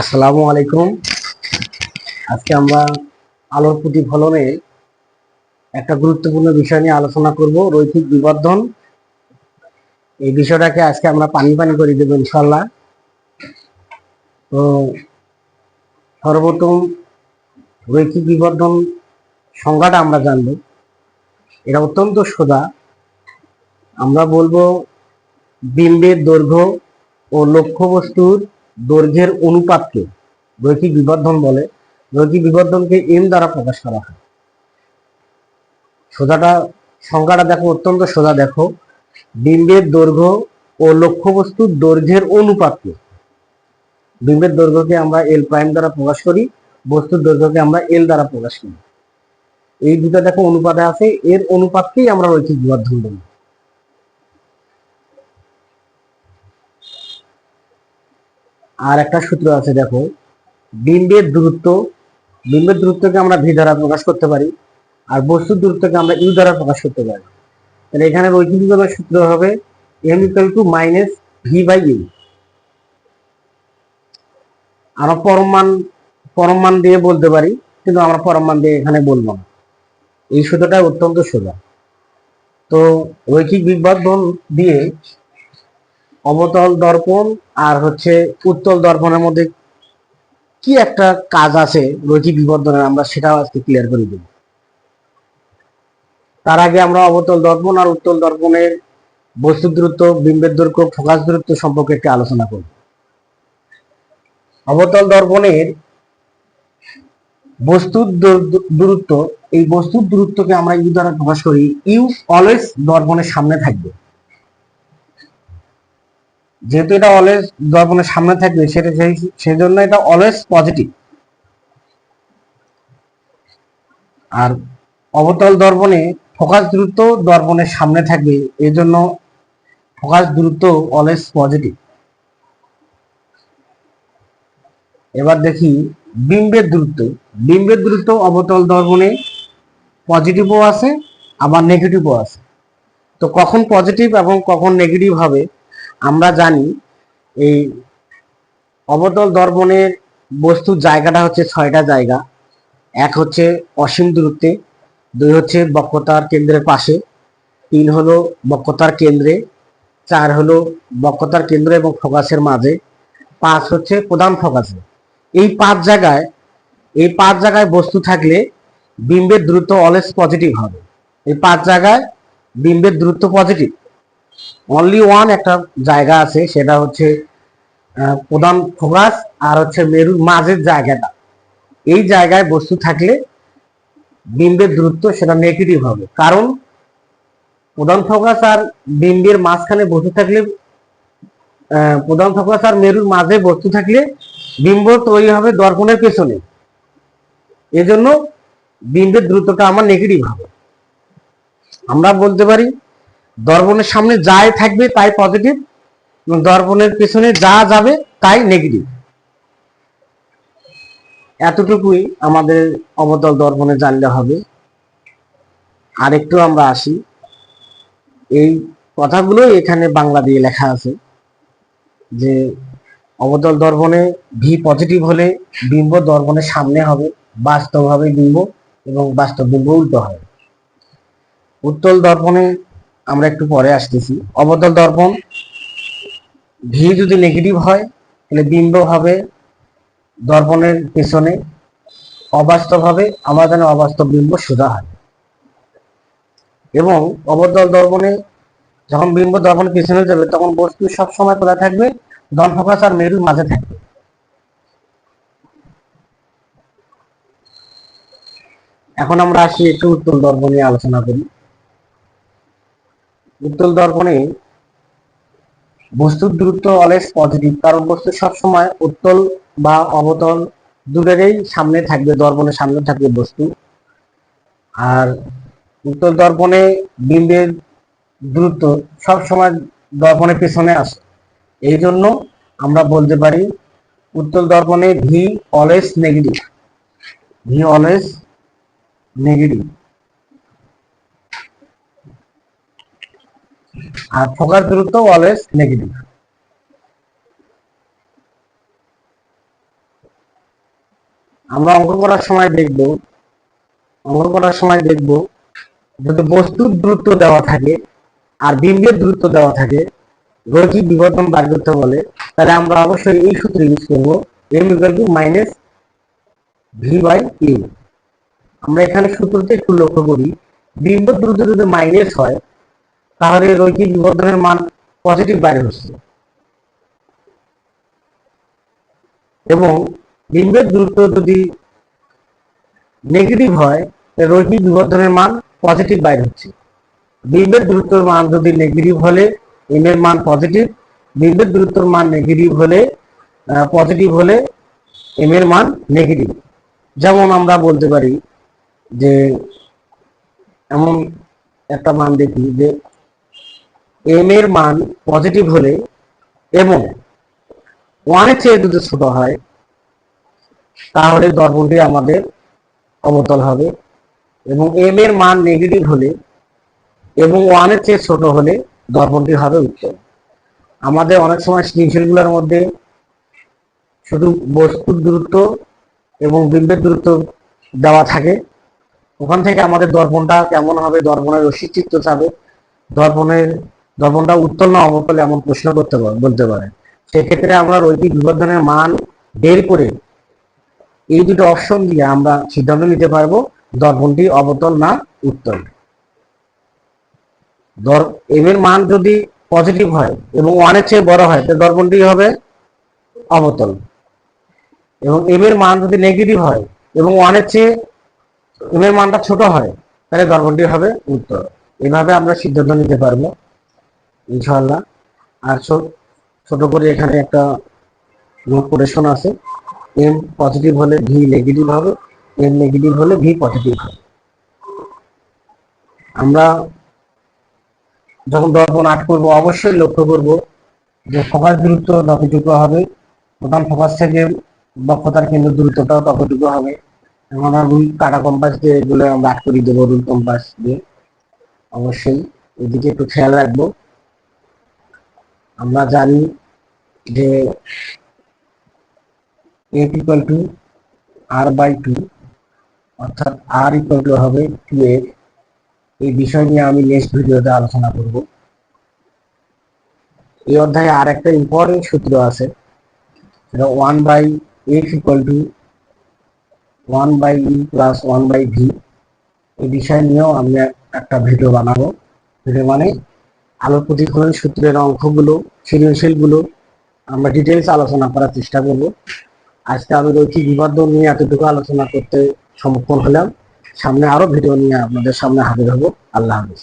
আসসালামু আলাইকুম। আজকে আমরা আলোর প্রতিফলনে একটা গুরুত্বপূর্ণ বিষয় নিয়ে আলোচনা করব, রৈখিক বিবর্ধন। এই বিষয়টাকে আজকে আমরা পানি পানি করে দেবো ইনশাল্লাহ তো সর্বপ্রথম রৈখিক বিবর্ধন সংজ্ঞাটা আমরা জানব। এটা অত্যন্ত সোজা। আমরা বলব বিম্বের দৈর্ঘ্য ও লক্ষ্যবস্তুর দৈর্ঘ্যের অনুপাতকে রৈখিক বিবর্ধন বলে। রৈখিক বিবর্ধনকে এম দ্বারা প্রকাশ করা হয়। সোজাটা সংখ্যাটা দেখো, অত্যন্ত সোজা দেখো। বিম্বের দৈর্ঘ্য ও লক্ষ্যবস্তুর দৈর্ঘ্যের অনুপাতকে। বিম্বের দৈর্ঘ্যকে আমরা এল প্রাইম দ্বারা প্রকাশ করি, বস্তুর দৈর্ঘ্যকে আমরা এল দ্বারা প্রকাশ করি। এই দুটা দেখো অনুপাতে আছে, এর অনুপাতকেই আমরা রৈখিক বিবর্ধন বলি। আর একটা সূত্র আছে, দেখো। বিম্বের দূরত্ব বিম্বের দূরত্বকে আমরা ভি দ্বারা প্রকাশ করতে পারি, আর বস্তুর দূরত্বকে আমরা ইউ দ্বারা প্রকাশ করতে পারি। তাহলে এখানে রৈখিক বিভাগের সূত্র হবে M equal to minus V by U আমরা পরমান পরমান দিয়ে বলতে পারি, কিন্তু আমরা পরমান দিয়ে এখানে বলব না। এই সূত্রটা অত্যন্ত সোজা। তো রৈখিক বিবর্ধন দিয়ে অবতল দর্পণ আর হচ্ছে উত্তল দর্পণের মধ্যে কি একটা কাজ আছে, রৈখিক বিবর্ধনের, আমরা সেটাও আজকে ক্লিয়ার করে দেব। তার আগে আমরা অবতল দর্পণ আর উত্তল দর্পণের বস্তু দূরত্ব বিম্বের দৈর্ঘ্য ফোকাস দূরত্ব সম্পর্কে একটি আলোচনা করব। অবতল দর্পণের বস্তুর দূরত্ব, এই বস্তুর দূরত্বকে আমরা ইউ দ্বারা প্রকাশ করি, ইউ অলওয়েজ দর্পণের সামনে থাকবে। যেহেতু এটা অলওয়েজ দর্পণের সামনে থাকবে, সেটা সেই, সেজন্য এটা অলওয়েজ পজিটিভ আর অবতল দর্পণে ফোকাস দূরত্ব দর্পণের সামনে থাকবে, এই জন্য ফোকাস দূরত্ব অলওয়েজ পজিটিভ এবার দেখি বিম্বের দূরত্ব। বিম্বের দূরত্ব অবতল দর্পণে পজিটিভও আছে, আবার নেগেটিভও আছে। তো কখন পজিটিভ এবং কখন নেগেটিভ হবে আমরা জানি এই অবতল দর্পণের বস্তুর জায়গাটা হচ্ছে ছয়টা জায়গা। এক হচ্ছে অসীম দূরত্বে, দুই হচ্ছে বক্রতার কেন্দ্রের পাশে, তিন হলো বক্রতার কেন্দ্রে, চার হলো বক্রতার কেন্দ্র এবং ফোকাসের মাঝে, পাঁচ হচ্ছে প্রধান ফোকাসে। এই পাঁচ জায়গায়, এই পাঁচ জায়গায় বস্তু থাকলে বিম্বের দ্রুত অলওয়েজ পজিটিভ হবে। এই পাঁচ জায়গায় বিম্বের দ্রুত পজিটিভ অনলি ওয়ান একটা জায়গা আছে, সেটা হচ্ছে প্রধান ফোকাস আর হচ্ছে মেরুর মাঝের জায়গাটা। এই জায়গায় বস্তু থাকলে বিম্বের দূরত্ব সেটা নেগেটিভ হবে। কারণ প্রধান ফোকাস আর বিম্বের মাঝখানে বস্তু থাকলে প্রধান ফোকাস আর মেরুর মাঝে বস্তু থাকলে বিম্ব তৈরি হবে দর্পণের পেছনে। এজন্য বিম্বের দূরত্বটা আমার নেগেটিভ হবে। আমরা বলতে পারি দর্পণের সামনে যাই থাকবে তাই পজিটিভ এবং দর্পণের পেছনে যা যাবে তাই নেগেটিভ এতটুকুই আমাদের অবতল দর্পণে জানলে হবে। আর একটু আমরা আসি। এই কথাগুলো এখানে বাংলা দিয়ে লেখা আছে যে, অবতল দর্পণে ভি পজিটিভ হলে বিম্ব দর্পণের সামনে হবে বাস্তব হবে বিম্ব এবং বাস্তব বিম্ব উল্টো হবে। উত্তল দর্পণে আমরা একটু পরে আসতেছি। অবতল দর্পণ ভি যদি নেগেটিভ হয়, তাহলে বিম্ব হবে দর্পণের পেছনে অবাস্তব হবে জানি অবাস্তব বিম্ব সোজা হয়। এবং অবতল দর্পণে যখন বিম্ব দর্পণের পেছনে যাবে, তখন বস্তু সব সময় কোথায় থাকবে? দন আর মেরুর মাঝে থাকবে। এখন আমরা আসি একটু উত্তল দর্পণ নিয়ে আলোচনা করি। উত্তল দর্পণে বস্তুর দূরত্ব অলওয়েজ পজিটিভ কারণ বস্তু সবসময় উত্তল বা অবতল দুটোরই সামনে থাকবে, দর্পণের সামনে থাকবে বস্তু। আর উত্তল দর্পণে বিম্বের দূরত্ব সবসময় দর্পণের পেছনে আসে। এই জন্য আমরা বলতে পারি, উত্তল দর্পণে V always negative V always negative আর ফোকাস দূরত্ব অলওয়েজ নেগেটিভ আমরা অঙ্ক করার সময় দেখব, অঙ্ক করার সময় দেখব যদি বস্তুর দূরত্ব দেওয়া থাকে আর বিম্বের দূরত্ব দেওয়া থাকে, রৈখিক বিবর্তন বার করতে বলে। তাহলে আমরা অবশ্যই এই সূত্র ইউজ করব M equal to minus V by U আমরা এখানে সূত্রতে একটু লক্ষ্য করি বিম্ব দূরত্ব যদি মাইনাস হয় তাহলে রৈখিক বিবর্ধনের মান পজিটিভ বাইরে হচ্ছে। এবং বিম্বের দূরত্ব যদি নেগেটিভ হয় রৈখিক বিবর্তনের মান পজিটিভ বাইরে হচ্ছে। বিম্বের দূরত্বর মান যদি নেগেটিভ হলে এম এর মান পজিটিভ বিম্বের দূরত্বর মান নেগেটিভ হলে পজিটিভ হলে এম এর মান নেগেটিভ যেমন আমরা বলতে পারি যে, এমন একটা মান দেখি যে এম এর মান পজিটিভ হলে এবং ওয়ানের চেয়ে যদি ছোট হয়, তাহলে দর্পণটি আমাদের অবতল হবে। এবং এম এর মান নেগেটিভ হলে এবং ওয়ানের চেয়ে ছোট হলে দর্পণটি হবে উত্তল আমাদের অনেক সময়গুলোর মধ্যে শুধু বস্তুর দূরত্ব এবং বিম্বের দূরত্ব দেওয়া থাকে। ওখান থেকে আমাদের দর্পণটা কেমন হবে দর্পণের রশ্মি চিত্র চাবে দর্পণের দর্পণটা উত্তল না অবতল এমন প্রশ্ন করতে বলতে পারে। সেক্ষেত্রে আমরা রৈখিক বিবর্ধনের মান বের করে এই দুটো অপশন দিয়ে আমরা সিদ্ধান্ত নিতে পারব দর্পণটি অবতল না উত্তল। দর এম এর মান যদি পজিটিভ হয় এবং ওয়ানের চেয়ে বড় হয়, তাহলে দর্পণটি হবে অবতল। এবং এম এর মান যদি নেগেটিভ হয় এবং ওয়ানের চেয়ে এম এর মানটা ছোট হয়, তাহলে দর্পণটি হবে উত্তর এভাবে আমরা সিদ্ধান্ত নিতে পারব। ইনশাআল্লাহ। আর ছোট করে এখানে একটা নোট কোটেশন আছে। এম পজিটিভ হলে ভি নেগেটিভ হবে এম নেগেটিভ হলে ভি পজিটিভ হবে। আমরা যখন দর্পণ আট করব, অবশ্যই লক্ষ্য করব যে ফোকাস দূরত্ব যতটুকু হবে, প্রধান ফোকাস থেকে দক্ষতার কেন্দ্র দূরত্বটাও ততটুকু হবে। আমরা রুল কাটা কম্পাস দিয়ে এগুলো আমরা আট করে দেবো, রুল কম্পাস দিয়ে। অবশ্যই এদিকে একটু খেয়াল রাখব। আমরা জানি যে F equal to R by two অর্থাৎ আর ইকুয়াল টু হবে টু এফ এই বিষয় নিয়ে আমি নেক্সট ভিডিওতে আলোচনা করব। এই অধ্যায়ে আর একটা ইম্পর্টেন্ট সূত্র আছে, সেটা one by F equal to one by E plus one by V এই বিষয় নিয়েও আমি একটা ভিডিও বানাবো। ভিডিও মানে আলো প্রতিফলন সূত্রের অঙ্কগুলো, সৃজনশীলগুলো আমরা ডিটেলস আলোচনা করার চেষ্টা করব। আজকে আমি রৈখিক বিবাদ নিয়ে এতটুকু আলোচনা করতে সমর্থন হলাম। সামনে আরও ভিডিও নিয়ে আপনাদের সামনে হাজির হব। আল্লাহ হাফিজ।